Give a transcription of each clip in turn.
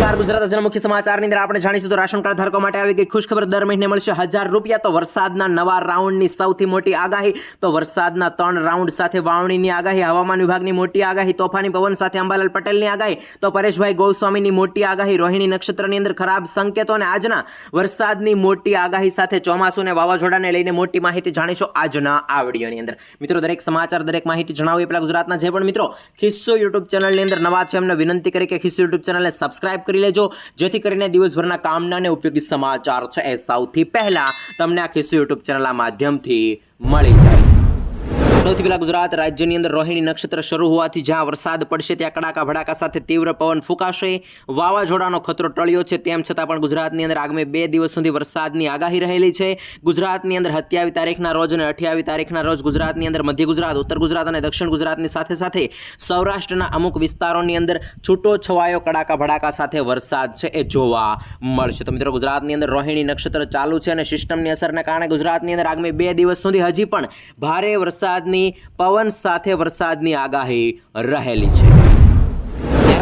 નમસ્કાર. ગુજરાત આજના મુખ્ય સમાચારની અંદર આપણે જાણીશું તો રાશન કાર્ડ ધારકો માટે આવી ગઈ ખુશખબર દર મહિને મળશે હજાર રૂપિયા. તો વરસાદના નવા રાઉન્ડની સૌથી મોટી આગાહી. તો વરસાદના ત્રણ રાઉન્ડ સાથે વાવણીની આગાહી, હવામાન વિભાગની મોટી આગાહી, તોફાની પવન સાથે અંબાલાલ પટેલની આગાહી. તો પરેશભાઈ ગોસ્વામીની મોટી આગાહી, રોહિણી નક્ષત્રની અંદર ખરાબ સંકેતો અને આજના વરસાદની મોટી આગાહી સાથે ચોમાસુ અને વાવાઝોડાને લઈને મોટી માહિતી જાણીશું આજના આ વિડીયોની અંદર. મિત્રો, દરેક સમાચાર, દરેક માહિતી જણાવો એ ગુજરાતના જે પણ મિત્રો, ખિસ્સો યુટ્યુબ ચેનલની અંદર નવા છે એમને વિનંતી કરી કે ખિસ્સો યુટ્યુબ ચેનલને સબસ્ક્રાઇબ કરી લેજો. જેથી કરીને દિવસભરના કામના અને ઉપયોગી સમાચાર છે એ સૌથી પહેલાં તમને આ ખિસ્સો યુટ્યુબ ચેનલના માધ્યમથી મળી જાય. સૌથી પહેલા ગુજરાત રાજ્યની અંદર રોહિણી નક્ષત્ર શરૂ હોવાથી જ્યાં વરસાદ પડશે ત્યાં કડાકા ભડાકા સાથે તીવ્ર પવન ફૂંકાશે. વાવાઝોડાનો ખતરો ટળ્યો છે, તેમ છતાં પણ ગુજરાતની અંદર આગામી બે દિવસ સુધી વરસાદની આગાહી રહેલી છે. ગુજરાતની અંદર સત્યાવીસ તારીખના રોજ અને અઠ્યાવીસ તારીખના રોજ ગુજરાતની અંદર મધ્ય ગુજરાત, ઉત્તર ગુજરાત અને દક્ષિણ ગુજરાતની સાથે સાથે સૌરાષ્ટ્રના અમુક વિસ્તારોની અંદર છૂટો છવાયો કડાકા ભડાકા સાથે વરસાદ છે, એ જોવા મળશે. તો મિત્રો, ગુજરાતની અંદર રોહિણી નક્ષત્ર ચાલુ છે અને સિસ્ટમની અસરને કારણે ગુજરાતની અંદર આગામી બે દિવસ સુધી હજી પણ ભારે વરસાદની પવન સાથે વરસાદની આગાહી રહેલી છે.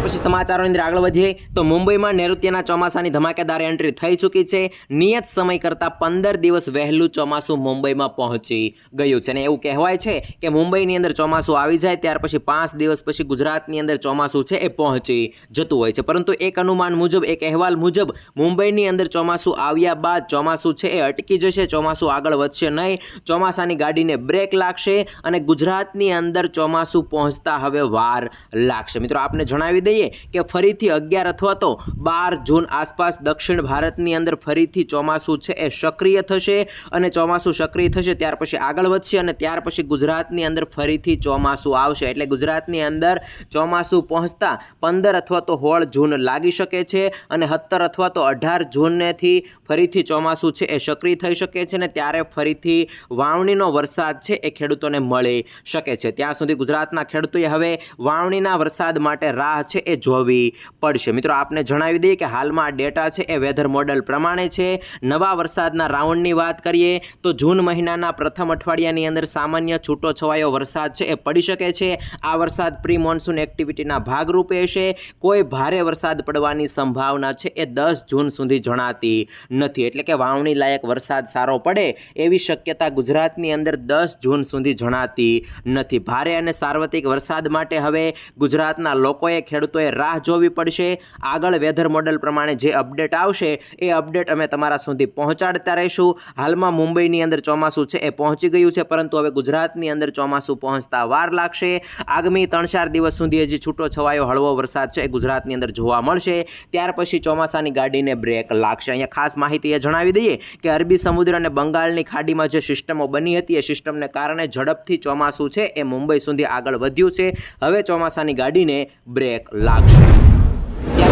પછી સમાચારોની અંદર આગળ વધીએ, તો મુંબઈમાં નૈઋત્યના ચોમાસાની ધમાકેદાર એન્ટ્રી થઈ ચૂકી છે. નિયત સમય કરતાં પંદર દિવસ વહેલું ચોમાસું મુંબઈમાં પહોંચી ગયું છે. અને એવું કહેવાય છે કે મુંબઈની અંદર ચોમાસું આવી જાય, ત્યાર પછી પાંચ દિવસ પછી ગુજરાતની અંદર ચોમાસું છે એ પહોંચી જતું હોય છે. પરંતુ એક અનુમાન મુજબ, એક અહેવાલ મુજબ, મુંબઈની અંદર ચોમાસું આવ્યા બાદ ચોમાસું છે એ અટકી જશે. ચોમાસું આગળ વધશે નહીં. ચોમાસાની ગાડીને બ્રેક લાગશે અને ગુજરાતની અંદર ચોમાસું પહોંચતા હવે વાર લાગશે. મિત્રો, આપને જણાવી દઈએ કે ફરીથી અગિયાર અથવા તો બાર જૂન આસપાસ દક્ષિણ ભારતની અંદર ફરીથી ચોમાસું છે એ સક્રિય થશે અને ચોમાસું સક્રિય થશે ત્યાર પછી આગળ વધશે અને ત્યાર પછી ગુજરાતની અંદર ફરીથી ચોમાસું આવશે. એટલે ગુજરાતની અંદર ચોમાસું પહોંચતા પંદર અથવા તો સોળ જૂન લાગી શકે છે અને સત્તર અથવા તો અઢાર જૂનથી ફરીથી ચોમાસું છે એ સક્રિય થઈ શકે છે અને ત્યારે ફરીથી વાવણીનો વરસાદ છે એ ખેડૂતોને મળી શકે છે. ત્યાં સુધી ગુજરાતના ખેડૂતોએ હવે વાવણીના વરસાદ માટે રાહ છે એ જોવી પડશે. મિત્રો, આપને જણાવી દઈએ કે હાલમાં આ ડેટા છે એ વેધર મોડલ પ્રમાણે છે. નવા વરસાદના રાઉન્ડની વાત કરીએ તો જૂન મહિનાના પ્રથમ અઠવાડિયાની અંદર સામાન્ય છૂટો છવાયો વરસાદ છે એ પડી શકે છે. આ વરસાદ પ્રી મોન્સૂન એક્ટિવિટીના ભાગરૂપે છે. કોઈ ભારે વરસાદ પડવાની સંભાવના છે એ દસ જૂન સુધી જણાતી નથી. એટલે કે વાવણી લાયક વરસાદ સારો પડે એવી શક્યતા ગુજરાતની અંદર દસ જૂન સુધી જણાતી નથી. ભારે અને સાર્વત્રિક વરસાદ માટે હવે ગુજરાતના લોકોએ ખેડૂતોએ રાહ જોવી પડશે. આગળ વેધર મોડલ પ્રમાણે જે અપડેટ આવશે, એ અપડેટ અમે તમારા સુધી પહોંચાડતા રહીશું. હાલમાં મુંબઈની અંદર ચોમાસું છે, એ પહોંચી ગયું છે, પરંતુ હવે ગુજરાતની અંદર ચોમાસું પહોંચતા વાર લાગશે. આગામી ત્રણ ચાર દિવસ સુધી હજી છૂટો છવાયો હળવો વરસાદ છે, એ ગુજરાતની અંદર જોવા મળશે. ત્યાર પછી ચોમાસાની ગાડીને બ્રેક લાગશે. અહીંયા ખાસ માહિતી એ જણાવી દઈએ કે અરબી સમુદ્ર અને બંગાળની ખાડીમાં જે સિસ્ટમો બની હતી, એ સિસ્ટમને કારણે ઝડપથી ચોમાસું છે, એ મુંબઈ સુધી આગળ વધ્યું છે. હવે ચોમાસાની ગાડીને બ્રેક લાગશે.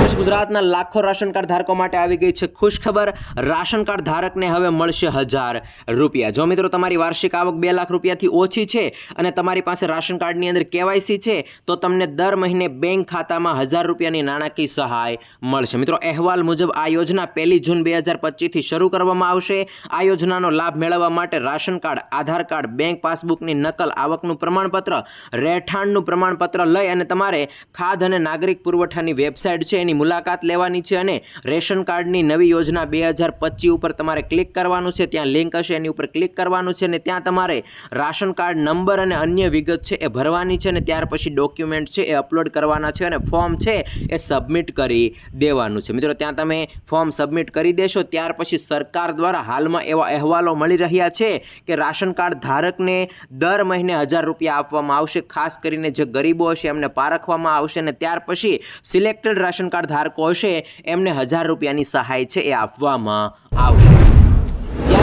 ત્યાર ગુજરાતના લાખો રાશન કાર્ડ ધારકો માટે આવી ગઈ છે ખુશ ખબર રાશન કાર્ડ ધારકને હવે મળશે હજાર રૂપિયા. જો મિત્રો તમારી વાર્ષિક આવક બે લાખ રૂપિયાથી ઓછી છે અને તમારી પાસે રાશન કાર્ડની અંદર કેવાયસી છે, તો તમને દર મહિને બેંક ખાતામાં હજાર રૂપિયાની નાણાકીય સહાય મળશે. મિત્રો, અહેવાલ મુજબ આ યોજના પહેલી જૂન બે હજાર પચીસથી શરૂ કરવામાં આવશે. આ યોજનાનો લાભ મેળવવા માટે ration card, Aadhaar card, bank પાસબુકની નકલ, આવકનું પ્રમાણપત્ર, રહેઠાણનું પ્રમાણપત્ર લઈ અને તમારે ખાદ્ય અને નાગરિક પુરવઠાની વેબસાઇટ છે, એની મુલાકાત લેવાની છે અને રેશન કાર્ડની નવી યોજના બે હજાર પચીસ ઉપર તમારે ક્લિક કરવાનું છે. ત્યાં લિંક હશે, એની ઉપર ક્લિક કરવાનું છે અને ત્યાં તમારે રાશન કાર્ડ નંબર અને અન્ય વિગત છે એ ભરવાની છે અને ત્યાર પછી ડોક્યુમેન્ટ છે એ અપલોડ કરવાના છે અને ફોર્મ છે એ સબમિટ કરી દેવાનું છે. મિત્રો, ત્યાં તમે ફોર્મ સબમિટ કરી દેશો, ત્યાર પછી સરકાર દ્વારા હાલમાં એવા અહેવાલો મળી રહ્યા છે કે રાશન કાર્ડ ધારકને દર મહિને હજાર રૂપિયા આપવામાં આવશે, ખાસ કરીને જે ગરીબો હશે એમને પારખવામાં આવશે અને ત્યાર પછી સિલેક્ટેડ રાશન કાર્ડ ધારકો હશે એમને હજાર રૂપિયાની સહાય છે એ આપવામાં આવશે.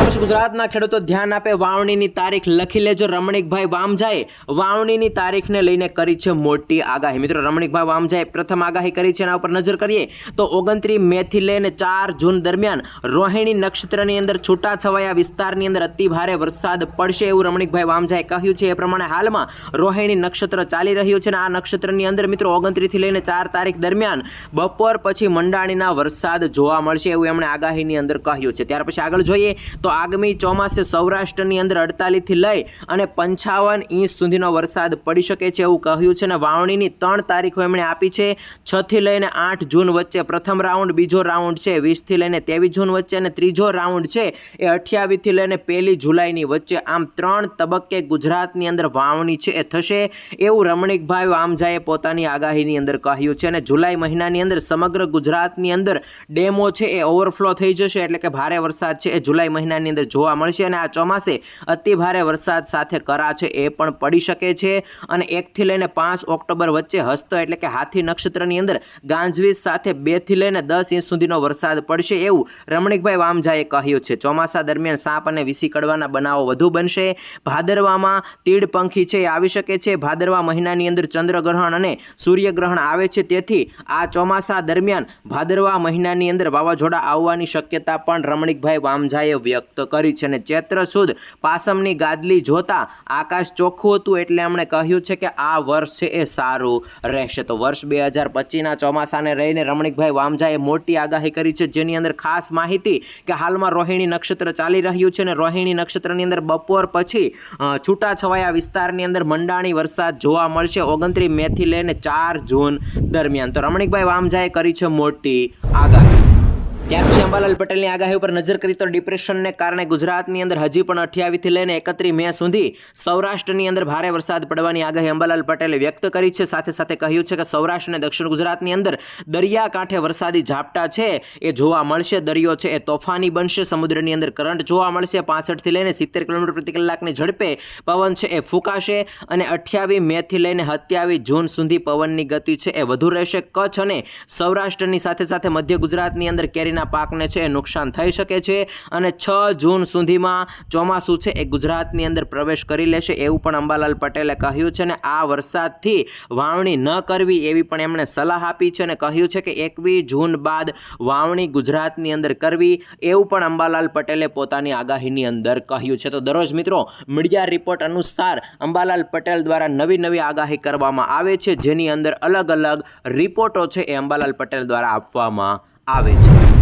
ત્યાર ગુજરાતના ખેડૂતો ધ્યાન આપે, વાવણીની તારીખ લખી લેજો. રમણીકભાઈ વામજાએ વાવણીની તારીખને લઈને કરી છે મોટી આગાહી. મિત્રો, રમણીકભાઈ વામજાએ પ્રથમ આગાહી કરી છે, એના ઉપર નજર કરીએ તો ઓગણત્રીસ મેથી લઈને ચાર જૂન દરમિયાન રોહિણી નક્ષત્રની અંદર છૂટાછવાયા વિસ્તારની અંદર અતિ ભારે વરસાદ પડશે એવું રમણીકભાઈ વામજાએ કહ્યું છે. એ પ્રમાણે હાલમાં રોહિણી નક્ષત્ર ચાલી રહ્યું છે અને આ નક્ષત્રની અંદર મિત્રો ઓગણત્રીસથી લઈને ચાર તારીખ દરમિયાન બપોર પછી મંડાણીના વરસાદ જોવા મળશે એવું એમણે આગાહીની અંદર કહ્યું છે. ત્યાર પછી આગળ જોઈએ તો આગામી ચોમાસે સૌરાષ્ટ્રની અંદર અડતાલીસથી લઈ અને પંચાવન ઇંચ સુધીનો વરસાદ પડી શકે છે એવું કહ્યું છે અને વાવણીની ત્રણ તારીખો એમણે આપી છે. છથી લઈને આઠ જૂન વચ્ચે પ્રથમ રાઉન્ડ, બીજો રાઉન્ડ છે, વીસથી લઈને ત્રેવીસ જૂન વચ્ચે અને ત્રીજો રાઉન્ડ છે એ અઠ્યાવીસથી લઈને પહેલી જુલાઈની વચ્ચે. આમ ત્રણ તબક્કે ગુજરાતની અંદર વાવણી છે, એ થશે એવું રમણીકભાઈ વામજાએ પોતાની આગાહીની અંદર કહ્યું છે અને જુલાઈ મહિનાની અંદર સમગ્ર ગુજરાતની અંદર ડેમો છે એ ઓવરફ્લો થઈ જશે એટલે કે ભારે વરસાદ છે એ જુલાઈ મહિનાની અંદર જોવા મળશે અને આ ચોમાસે અતિ ભારે વરસાદ સાથે કરા છે એ પણ પડી શકે છે. અને એકથી લઈને પાંચ ઓક્ટોબર વચ્ચે હસ્ત એટલે કે હાથી નક્ષત્રની અંદર ગાંજવીજ સાથે બેથી લઈને દસ ઇંચ સુધીનો વરસાદ પડશે એવું રમણીકભાઈ વામજાએ કહ્યું છે. ચોમાસા દરમિયાન સાપ અને વીસી કડવાના બનાવો વધુ બનશે. ભાદરવામાં તીડ પંખી છે એ આવી શકે છે. ભાદરવા મહિનાની અંદર ચંદ્રગ્રહણ અને સૂર્યગ્રહણ આવે છે. તેથી આ ચોમાસા દરમિયાન ભાદરવા મહિનાની અંદર વાવાઝોડા આવવાની શક્યતા પણ રમણીકભાઈ વામજાએ વ્યક્ત કરી છે અને ચૈત્ર સુદ પાસમની ગાદલી જોતા આકાશ ચોખ્ખું હતું એટલે એમણે કહ્યું છે કે આ વર્ષ છે એ સારું રહેશે. તો વર્ષ બે હજાર પચીસના ચોમાસાને રહીને રમણીકભાઈ વામજાએ મોટી આગાહી કરી છે, જેની અંદર ખાસ માહિતી કે હાલમાં રોહિણી નક્ષત્ર ચાલી રહ્યું છે અને રોહિણી નક્ષત્રની અંદર બપોર પછી છૂટાછવાયા વિસ્તારની અંદર મંડાણી વરસાદ જોવા મળશે ઓગણત્રીસ મેથી લઈને ચાર જૂન દરમિયાન. તો રમણીકભાઈ વામજાએ કરી છે મોટી આગાહી. ત્યાર પછી અંબાલાલ પટેલની આગાહી ઉપર નજર કરી તો ડિપ્રેશનને કારણે ગુજરાતની અંદર હજી પણ અઠ્યાવીસથી લઈને એકત્રીસ મે સુધી સૌરાષ્ટ્રની અંદર ભારે વરસાદ પડવાની આગાહી અંબાલાલ પટેલે વ્યક્ત કરી છે. સાથે સાથે કહ્યું છે કે સૌરાષ્ટ્ર અને દક્ષિણ ગુજરાતની અંદર દરિયાકાંઠે વરસાદી ઝાપટા છે, એ જોવા મળશે. દરિયો છે એ તોફાની બનશે. સમુદ્રની અંદર કરંટ જોવા મળશે. પાસઠથી લઈને સિત્તેર કિલોમીટર પ્રતિ કલાકની ઝડપે પવન છે એ ફૂંકાશે અને અઠ્યાવીસ મેથી લઈને સત્યાવીસ જૂન સુધી પવનની ગતિ છે એ વધુ રહેશે. કચ્છ અને સૌરાષ્ટ્રની સાથે સાથે મધ્ય ગુજરાતની અંદર કેરીના પાકને છે નુકસાન થઈ શકે છે અને છ જૂન સુધીમાં ચોમાસું છે એ ગુજરાતની અંદર પ્રવેશ કરી લેશે એવું પણ અંબાલાલ પટેલે કહ્યું છે અને આ વરસાદથી વાવણી ન કરવી એવી પણ એમણે સલાહ આપી છે અને કહ્યું છે કે એકવીસ જૂન બાદ વાવણી ગુજરાતની અંદર કરવી એવું પણ અંબાલાલ પટેલે પોતાની આગાહીની અંદર કહ્યું છે. તો દરરોજ મિત્રો મીડિયા રિપોર્ટ અનુસાર અંબાલાલ પટેલ દ્વારા નવી નવી આગાહી કરવામાં આવે છે. જેની અંદર અલગ અલગ રિપોર્ટો છે એ અંબાલાલ પટેલ દ્વારા આપવામાં આવે છે.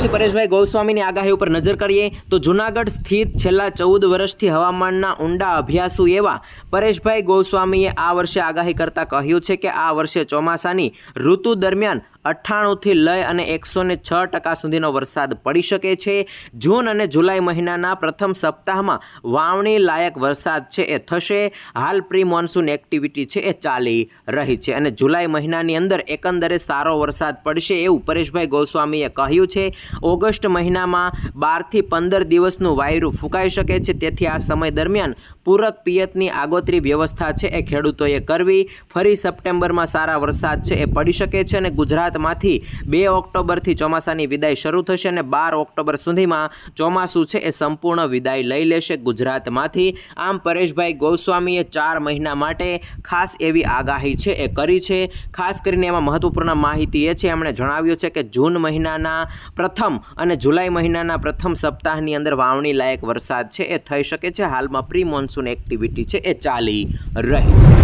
પછી પરેશભાઈ ગોસ્વામીની આગાહી ઉપર નજર કરીએ તો જુનાગઢ સ્થિત છેલ્લા ચૌદ વર્ષથી હવામાનના ઊંડા અભ્યાસુ એવા પરેશભાઈ ગોસ્વામીએ આ વર્ષે આગાહી કરતા કહ્યું છે કે આ વર્ષે ચોમાસાની ઋતુ દરમિયાન અઠ્ઠાણુંથી લઈ અને એકસો ને છ ટકા સુધીનો વરસાદ પડી શકે છે. જૂન અને જુલાઈ મહિનાના પ્રથમ સપ્તાહમાં વાવણી લાયક વરસાદ છે એ થશે. હાલ પ્રી મોન્સૂન એક્ટિવિટી છે એ ચાલી રહી છે અને જુલાઈ મહિનાની અંદર એકંદરે સારો વરસાદ પડશે એવું પરેશભાઈ ગોસ્વામીએ કહ્યું છે. ઓગસ્ટ મહિનામાં બારથી પંદર દિવસનું વાયરું ફૂંકાઈ શકે છે. તેથી આ સમય દરમિયાન પૂરક પિયતની આગોતરી વ્યવસ્થા છે એ ખેડૂતોએ કરવી. ફરી સપ્ટેમ્બરમાં સારા વરસાદ છે એ પડી શકે છે અને ગુજરાતમાંથી બે ઓક્ટોબરથી ચોમાસાની વિદાય શરૂ થશે અને બાર ઓક્ટોબર સુધીમાં ચોમાસું છે એ સંપૂર્ણ વિદાય લઈ લેશે ગુજરાતમાંથી. આમ પરેશભાઈ ગોસ્વામીએ ચાર મહિના માટે ખાસ એવી આગાહી છે એ કરી છે. ખાસ કરીને એમાં મહત્વપૂર્ણ માહિતી એ છે, એમણે જણાવ્યું છે કે જૂન મહિનાના પ્રથમ અને જુલાઈ મહિનાના પ્રથમ સપ્તાહની અંદર વાવણી લાયક વરસાદ છે એ થઈ શકે છે. હાલમાં પ્રી મોન્સૂન એક્ટિવિટી છે એ ચાલી રહી છે.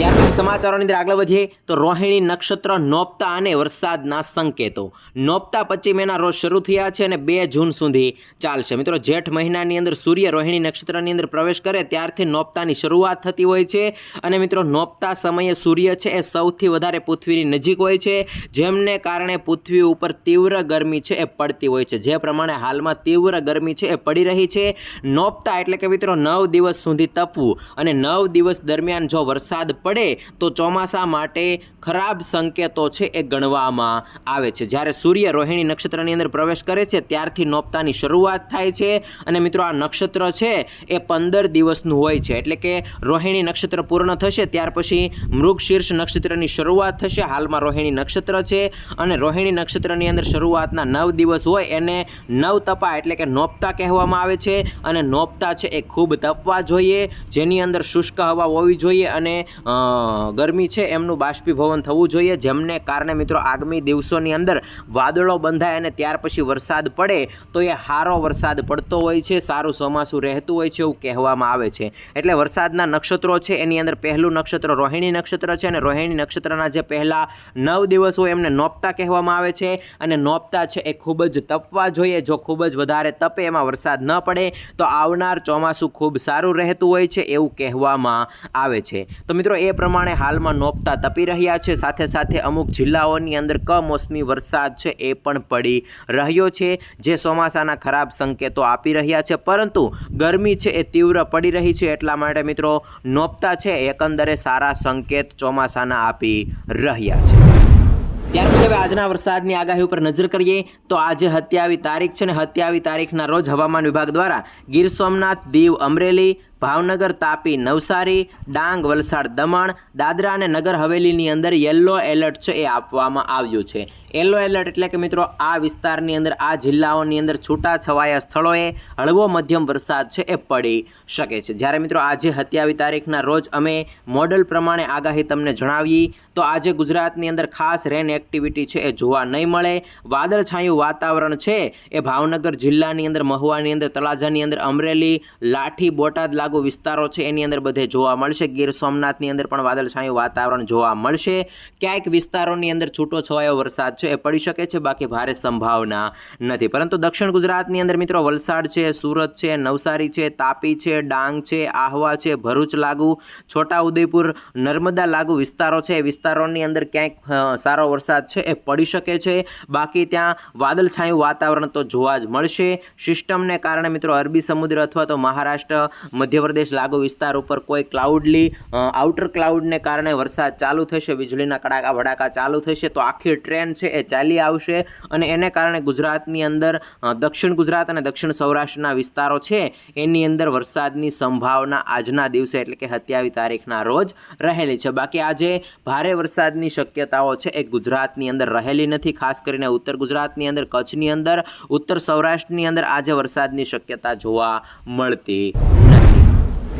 ત્યાર પછી સમાચારોની અંદર આગળ વધીએ તો રોહિણી નક્ષત્ર નોપતા અને વરસાદના સંકેતો. નોપતા પશ્ચિમ મેના રોજ શરૂ થયા છે અને બે જૂન સુધી ચાલશે. મિત્રો, જેઠ મહિનાની અંદર સૂર્ય રોહિણી નક્ષત્રની અંદર પ્રવેશ કરે ત્યારથી નોપતાની શરૂઆત થતી હોય છે. અને મિત્રો, નોપતા સમયે સૂર્ય છે એ સૌથી વધારે પૃથ્વીની નજીક હોય છે. જેમને કારણે પૃથ્વી ઉપર તીવ્ર ગરમી છે એ પડતી હોય છે. જે પ્રમાણે હાલમાં તીવ્ર ગરમી છે એ પડી રહી છે. નોપતા એટલે કે મિત્રો, નવ દિવસ સુધી તપવું. અને નવ દિવસ દરમિયાન જો વરસાદ પડે તો ચોમાસા માટે ખરાબ સંકેતો છે એ ગણવામાં આવે છે. જ્યારે સૂર્ય રોહિણી નક્ષત્રની અંદર પ્રવેશ કરે છે, ત્યારથી નોપતાની શરૂઆત થાય છે. અને મિત્રો, આ નક્ષત્ર છે એ પંદર દિવસનું હોય છે. એટલે કે રોહિણી નક્ષત્ર પૂર્ણ થશે, ત્યાર પછી મૃગશીર્ષ નક્ષત્રની શરૂઆત થશે. હાલમાં રોહિણી નક્ષત્ર છે અને રોહિણી નક્ષત્રની અંદર શરૂઆતના નવ દિવસ હોય એને નવ તપા એટલે કે નોપતા કહેવામાં આવે છે. અને નોપતા છે એ ખૂબ તપવા જોઈએ, જેની અંદર શુષ્ક હવા હોવી જોઈએ અને ગરમી છે, એમનું બાષ્પીભવન થવું જોઈએ. જેમને કારણે મિત્રો આગામી દિવસોની અંદર વાદળો બંધાય અને ત્યાર પછી વરસાદ પડે, તો એ સારો વરસાદ પડતો હોય છે, સારું ચોમાસું રહેતું હોય છે એવું કહેવામાં આવે છે. એટલે વરસાદના નક્ષત્રો છે, એની અંદર પહેલું નક્ષત્ર રોહિણી નક્ષત્ર છે અને રોહિણી નક્ષત્રના જે પહેલાં નવ દિવસ હોય એમને નોપતા કહેવામાં આવે છે અને નોપતા છે એ ખૂબ જ તપવા જોઈએ. જો ખૂબ જ વધારે તપે, એમાં વરસાદ ન પડે, તો આવનાર ચોમાસું ખૂબ સારું રહેતું હોય છે એવું કહેવામાં આવે છે. તો મિત્રો એ પ્રમાણે હાલમાં નોપતા તપી રહ્યા છે. સાથે સાથે અમુક જિલ્લાઓની અંદર કમોસમી વરસાદ છે એ પણ પડી રહ્યો છે, જે ચોમાસાના ખરાબ સંકેતો આપી રહ્યા છે. પરંતુ ગરમી છે એ તીવ્ર પડી રહી છે એટલા માટે મિત્રો નોપતા છે એકંદરે સારા સંકેત ચોમાસાના આપી રહ્યા છે. ત્યાર પછી હવે આજના વરસાદની આગાહી ઉપર નજર કરીએ તો આજે સત્યાવી તારીખ છે ને સત્યાવી તારીખના રોજ હવામાન વિભાગ દ્વારા ગીર સોમનાથ, દીવ અમરેલી ભાવનગર, તાપી, નવસારી, ડાંગ, વલસાડ, દમણ, દાદરા અને નગર હવેલીની અંદર યલો એલર્ટ છે એ આપવામાં આવ્યું છે. યલો એલર્ટ એટલે કે મિત્રો આ વિસ્તારની અંદર, આ જિલ્લાઓની અંદર છૂટા છવાયા સ્થળોએ હળવો મધ્યમ વરસાદ છે એ પડી શકે છે. જ્યારે મિત્રો આજે સત્યાવી તારીખના રોજ અમે મોડલ પ્રમાણે આગાહી તમને જણાવી તો આજે ગુજરાતની અંદર ખાસ રેન એક્ટિવિટી છે એ જોવા નહીં મળે. વાદળછાયું વાતાવરણ છે એ ભાવનગર જિલ્લાની અંદર, મહુવાની અંદર, તળાજાની અંદર અમરેલી, લાઠી બોટાદ લાગુ વિસ્તારો છે, એની અંદર બધે જોવા મળશે. ગીર સોમનાથની અંદર પણ વાદળછાયું વાતાવરણ જોવા મળશે. ક્યાંક વિસ્તારોની અંદર છૂટો છવાયો વરસાદ છે, એ પડી શકે છે, બાકી ભારે સંભાવના નથી. પરંતુ દક્ષિણ ગુજરાતની અંદર મિત્રો વલસાડ છે, સુરત છે, નવસારી છે, તાપી છે, ડાંગ છે, આહવા છે, ભરૂચ લાગુ છોટા ઉદેપુર નર્મદા લાગુ વિસ્તારો છે. એ વિસ્તારોની અંદર ક્યાંક સારો વરસાદ છે, એ પડી શકે છે. બાકી ત્યાં વાદળછાયું વાતાવરણ તો જોવા જ મળશે. સિસ્ટમને કારણે મિત્રો અરબી સમુદ્ર અથવા તો મહારાષ્ટ્ર મધ્યપ્રદેશ લાગુ વિસ્તાર ઉપર કોઈ ક્લાઉડલી આઉટર ક્લાઉડને કારણે વરસાદ ચાલુ થશે, વીજળીના કડાકા ભડાકા ચાલુ થશે, તો આખી ટ્રેન છે એ ચાલી આવશે અને એને કારણે ગુજરાતની અંદર દક્ષિણ ગુજરાત અને દક્ષિણ સૌરાષ્ટ્રના વિસ્તારો છે, એની અંદર વરસાદની સંભાવના આજના દિવસે એટલે કે સત્યાવીસ તારીખના રોજ રહેલી છે. બાકી આજે ભારે વરસાદની શક્યતાઓ છે, એ ગુજરાતની અંદર રહેલી નથી. ખાસ કરીને ઉત્તર ગુજરાતની અંદર, કચ્છની અંદર, ઉત્તર સૌરાષ્ટ્રની અંદર આજે વરસાદની શક્યતા જોવા મળતી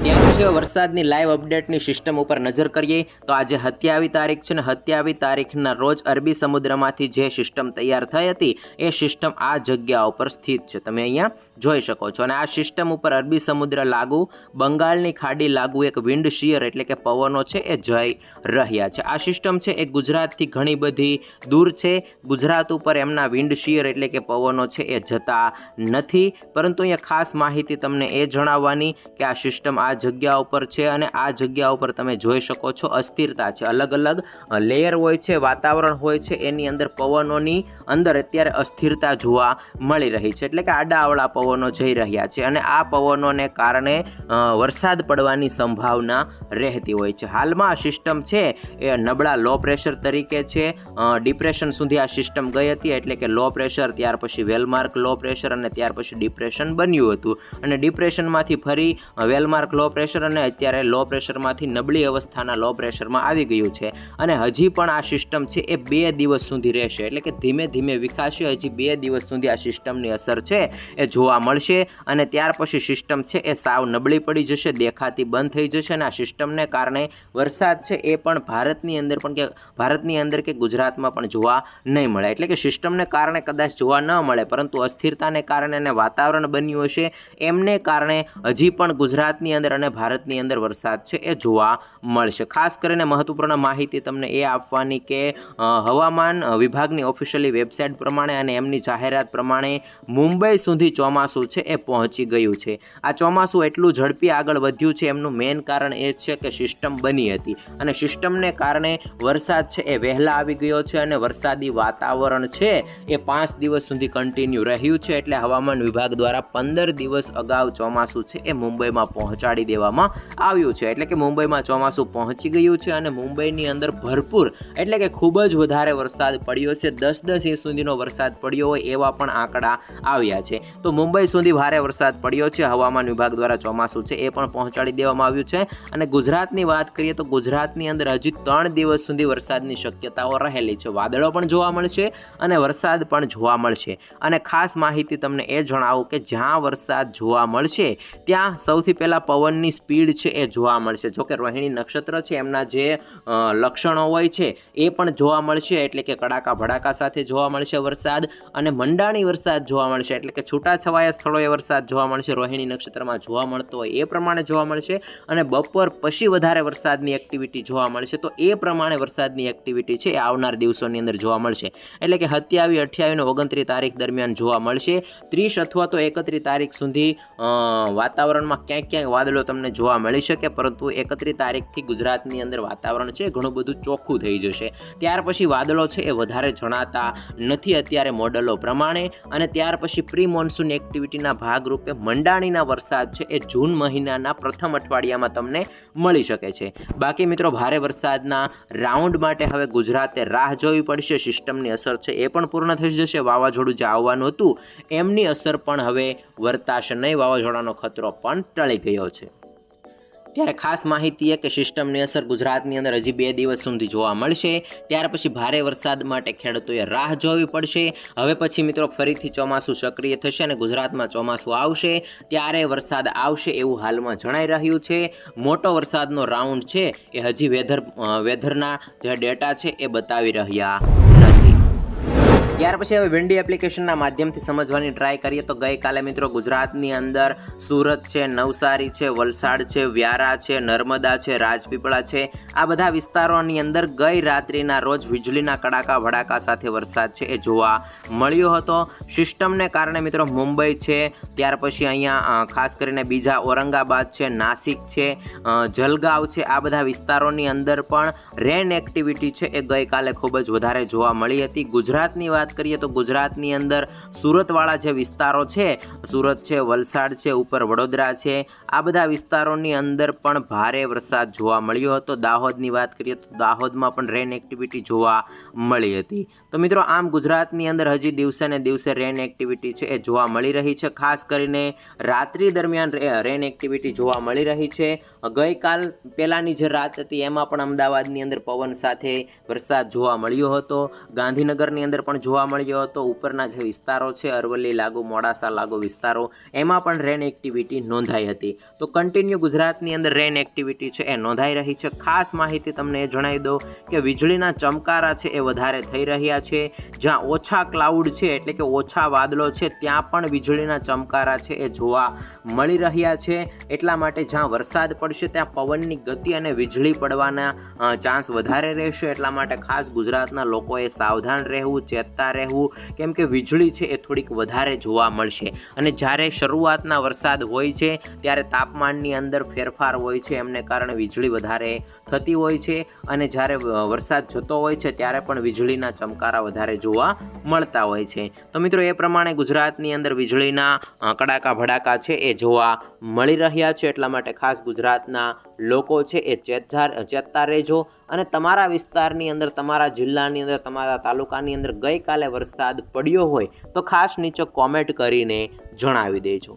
ત્યાર પછી વરસાદની લાઈવ અપડેટની સિસ્ટમ ઉપર નજર કરીએ, તો આજે હત્યાવી તારીખ છે ને હત્યાવી તારીખના રોજ અરબી સમુદ્રમાંથી જે સિસ્ટમ તૈયાર થઈ હતી, એ સિસ્ટમ આ જગ્યા ઉપર સ્થિત છે. તમે અહીંયા જોઈ શકો છો. અને આ સિસ્ટમ ઉપર અરબી સમુદ્ર લાગુ, બંગાળની ખાડી લાગુ એક વિન્ડ શિયર એટલે કે પવનો છે, એ જઈ રહ્યા છે. આ સિસ્ટમ છે, એ ગુજરાતથી ઘણી બધી દૂર છે. ગુજરાત ઉપર એમના વિન્ડ શિયર એટલે કે પવનો છે, એ જતા નથી. પરંતુ અહીંયા ખાસ માહિતી તમને એ જણાવવાની કે આ સિસ્ટમ આ જગ્યા ઉપર છે અને આ જગ્યા ઉપર તમે જોઈ શકો છો અસ્થિરતા છે. અલગ અલગ લેયર હોય છે, વાતાવરણ હોય છે, એની અંદર પવનોની અંદર અત્યારે અસ્થિરતા જોવા મળી રહી છે. એટલે કે આડાઅવળા પવનો જઈ રહ્યા છે અને આ પવનોને કારણે વરસાદ પડવાની સંભાવના રહેતી હોય છે. હાલમાં આ સિસ્ટમ છે એ નબળા લો પ્રેશર તરીકે છે. ડિપ્રેશન સુધી આ સિસ્ટમ ગઈ હતી એટલે કે લો પ્રેશર ત્યાર પછી વેલમાર્ક લો પ્રેશર અને ત્યાર પછી ડિપ્રેશન બન્યું હતું. અને ડિપ્રેશનમાંથી ફરી વેલમાર્ક લો પ્રેશર અને અત્યારે લો પ્રેશરમાંથી નબળી અવસ્થાના લો પ્રેશરમાં આવી ગયું છે. અને હજી પણ આ સિસ્ટમ છે એ બે દિવસ સુધી રહેશે. એટલે કે ધીમે ધીમે વિકાસે હજી બે દિવસ સુધી આ સિસ્ટમની અસર છે એ જોવા મળશે. અને ત્યાર પછી સિસ્ટમ છે એ સાવ નબળી પડી જશે, દેખાતી બંધ થઈ જશે અને આ સિસ્ટમને કારણે વરસાદ છે એ પણ ભારતની અંદર પણ કે ભારતની અંદર કે ગુજરાતમાં પણ જોવા નહીં મળે. એટલે કે સિસ્ટમને કારણે કદાચ જોવા ન મળે, પરંતુ અસ્થિરતાને કારણે અને વાતાવરણ બન્યું હશે, એમને કારણે હજી પણ ગુજરાતની અંદર અને ભારતની અંદર વરસાદ છે એ જોવા મળશે. ખાસ કરીને મહત્વપૂર્ણ માહિતી તમને એ આપવાની કે હવામાન વિભાગની ઓફિશિયલી વેબસાઇટ પ્રમાણે અને એમની જાહેરાત પ્રમાણે મુંબઈ સુધી ચોમાસું છે એ પહોંચી ગયું છે. આ ચોમાસું એટલું ઝડપી આગળ વધ્યું છે, એમનું મેઇન કારણ એ છે કે સિસ્ટમ બની હતી અને સિસ્ટમને કારણે વરસાદ છે એ વહેલા આવી ગયો છે અને વરસાદી વાતાવરણ છે એ પાંચ દિવસ સુધી કન્ટિન્યુ રહ્યું છે. એટલે હવામાન વિભાગ દ્વારા પંદર દિવસ અગાઉ ચોમાસું છે એ મુંબઈમાં પહોંચાડી દેવામાં આવ્યું છે. એટલે કે મુંબઈમાં ચોમાસું પહોંચી ગયું છે અને મુંબઈની અંદર ભરપૂર, એટલે કે ખૂબ જ વધારે વરસાદ પડ્યો છે. દસ દસ ઇંચ સુધીનો વરસાદ પડ્યો હોય એવા પણ આંકડા આવ્યા છે. તો મુંબઈ સુધી ભારે વરસાદ પડ્યો છે. હવામાન વિભાગ દ્વારા ચોમાસું છે એ પણ પહોંચાડી દેવામાં આવ્યું છે. અને ગુજરાતની વાત કરીએ તો ગુજરાતની અંદર હજી ત્રણ દિવસ સુધી વરસાદની શક્યતાઓ રહેલી છે. વાદળો પણ જોવા મળશે અને વરસાદ પણ જોવા મળશે. અને ખાસ માહિતી તમને એ જણાવું કે જ્યાં વરસાદ જોવા મળશે, ત્યાં સૌથી પહેલાં પવન પવનની સ્પીડ છે એ જોવા મળશે. જોકે રોહિણી નક્ષત્ર છે, એમના જે લક્ષણો હોય છે, એ પણ જોવા મળશે. એટલે કે કડાકા ભડાકા સાથે જોવા મળશે વરસાદ અને મંડાણી વરસાદ જોવા મળશે. એટલે કે છૂટાછવાયા સ્થળોએ વરસાદ જોવા મળશે. રોહિણી નક્ષત્રમાં જોવા મળતો હોય એ પ્રમાણે જોવા મળશે અને બપોર પછી વધારે વરસાદની એક્ટિવિટી જોવા મળશે. તો એ પ્રમાણે વરસાદની એક્ટિવિટી છે એ આવનાર દિવસોની અંદર જોવા મળશે. એટલે કે સત્યાવીસ, અઠ્યાવીસ ઓગણત્રીસ તારીખ દરમિયાન જોવા મળશે. ત્રીસ અથવા તો એકત્રીસ તારીખ સુધી વાતાવરણમાં ક્યાંક ક્યાંક વાદળો તમને જોવા મળી શકે, પરંતુ એકત્રીસ તારીખથી ગુજરાતની અંદર વાતાવરણ છે, ઘણું બધું ચોખ્ખું થઈ જશે. ત્યાર પછી વાદળો છે એ વધારે જણાતા નથી અત્યારે મોડલો પ્રમાણે, અને ત્યાર પછી પ્રી મોન્સૂન એક્ટિવિટીના ભાગરૂપે મંડાણીના વરસાદ છે એ જૂન મહિનાના પ્રથમ અઠવાડિયામાં તમને મળી શકે છે. બાકી મિત્રો, ભારે વરસાદના રાઉન્ડ માટે હવે ગુજરાતે રાહ જોવી પડશે, સિસ્ટમની અસર છે એ પણ પૂર્ણ થઈ જશે, વાવાઝોડું જે આવવાનું હતું, એમની અસર પણ હવે વર્તાશે નહીં, વાવાઝોડાનો ખતરો પણ ટળી ગયો છે. ત્યારે ખાસ માહિતી એ કે સિસ્ટમની અસર ગુજરાતની અંદર હજી બે દિવસ સુધી જોવા મળશે. ત્યાર પછી ભારે વરસાદ માટે ખેડૂતોએ રાહ જોવી પડશે. હવે પછી મિત્રો ફરીથી ચોમાસું સક્રિય થશે અને ગુજરાતમાં ચોમાસું આવશે. ત્યારે વરસાદ આવશે એવું હાલમાં જણાઈ રહ્યું છે. મોટો વરસાદનો રાઉન્ડ છે એ હજી વેધર વેધરના જે ડેટા છે એ બતાવી રહ્યા. ત્યાર પછી હવે વિન્ડી એપ્લિકેશનના માધ્યમથી સમજવાની ટ્રાય કરીએ તો ગઈકાલે મિત્રો ગુજરાતની અંદર સુરત છે, નવસારી છે, વલસાડ છે, વ્યારા છે, નર્મદા છે, રાજપીપળા છે. આ બધા વિસ્તારોની અંદર ગઈ રાત્રિના રોજ વીજળીના કડાકા ભડાકા સાથે વરસાદ છે એ જોવા મળ્યો હતો. સિસ્ટમને કારણે મિત્રો મુંબઈ છે, ત્યાર પછી અહીંયા ખાસ કરીને બીજા ઔરંગાબાદ છે, નાસિક છે જલગાંવ છે. આ બધા વિસ્તારોની અંદર પણ રેન એક્ટિવિટી છે એ ગઈકાલે ખૂબ જ વધારે જોવા મળી હતી. ગુજરાતની વાત કરીએ તો ગુજરાતની અંદર સુરતવાળા જે વિસ્તારો છે, સુરત છે, વલસાડ છે, ઉપર વડોદરા છે આ બધા વિસ્તારોની અંદર પણ ભારે વરસાદ જોવા મળ્યો હતો. દાહોદની વાત કરીએ તો દાહોદમાં પણ રેન એક્ટિવિટી જોવા મળી હતી. તો મિત્રો, આમ ગુજરાતની અંદર હજી દિવસે ને દિવસે રેન એક્ટિવિટી છે એ જોવા મળી રહી છે. ખાસ કરીને રાત્રિ દરમિયાન રેન એક્ટિવિટી જોવા મળી રહી છે. ગઈકાલ પહેલાંની જે રાત હતી એમાં પણ અમદાવાદની અંદર પવન સાથે વરસાદ જોવા મળ્યો હતો. ગાંધીનગરની અંદર પણ જોવા મળ્યો હતો. ઉપરના જે વિસ્તારો છે, અરવલ્લી લાગુ, મોડાસા લાગુ વિસ્તારો, એમાં પણ રેન એક્ટિવિટી નોંધાઈ હતી. તો કન્ટિન્યુ ગુજરાતની અંદર રેન એક્ટિવિટી છે, એ નોંધાઈ રહી છે. ખાસ માહિતી તમને એ જણાવી દઉં કે વીજળીના ચમકારા છે, એ વધારે થઈ રહ્યા છે. જ્યાં ઓછા ક્લાઉડ છે, એટલે કે ઓછા વાદળો છે, ત્યાં પણ વીજળીના ચમકારા છે, એ જોવા મળી રહ્યા છે. એટલા માટે જ્યાં વરસાદ પડશે, ત્યાં પવનની ગતિ અને વીજળી પડવાના ચાન્સ વધારે રહેશે. એટલા માટે ખાસ ગુજરાતના લોકોએ સાવધાન રહેવું, ચેતતા રહેવું. કેમ કે વીજળી છે, એ થોડીક વધારે જોવા મળશે. અને જ્યારે શરૂઆતના વરસાદ હોય છે, ત્યારે તાપમાનની અંદર ફેરફાર હોય છે, એમને કારણે વીજળી વધારે થતી હોય છે અને જ્યારે વરસાદ જતો હોય છે, ત્યારે પણ વીજળીના ચમકારા વધારે જોવા મળતા હોય છે. તો મિત્રો, એ પ્રમાણે ગુજરાતની અંદર વીજળીના કડાકા ભડાકા છે, એ જોવા મળી રહ્યા છે. એટલા માટે ખાસ ગુજરાતના લોકો છે, એ ચેતજાર, ચેતતા રહેજો. અને તમારા વિસ્તારની અંદર, તમારા જિલ્લાની અંદર, તમારા તાલુકાની અંદર ગઈકાલે વરસાદ પડ્યો હોય, તો ખાસ નીચે કોમેન્ટ કરીને જણાવી દેજો.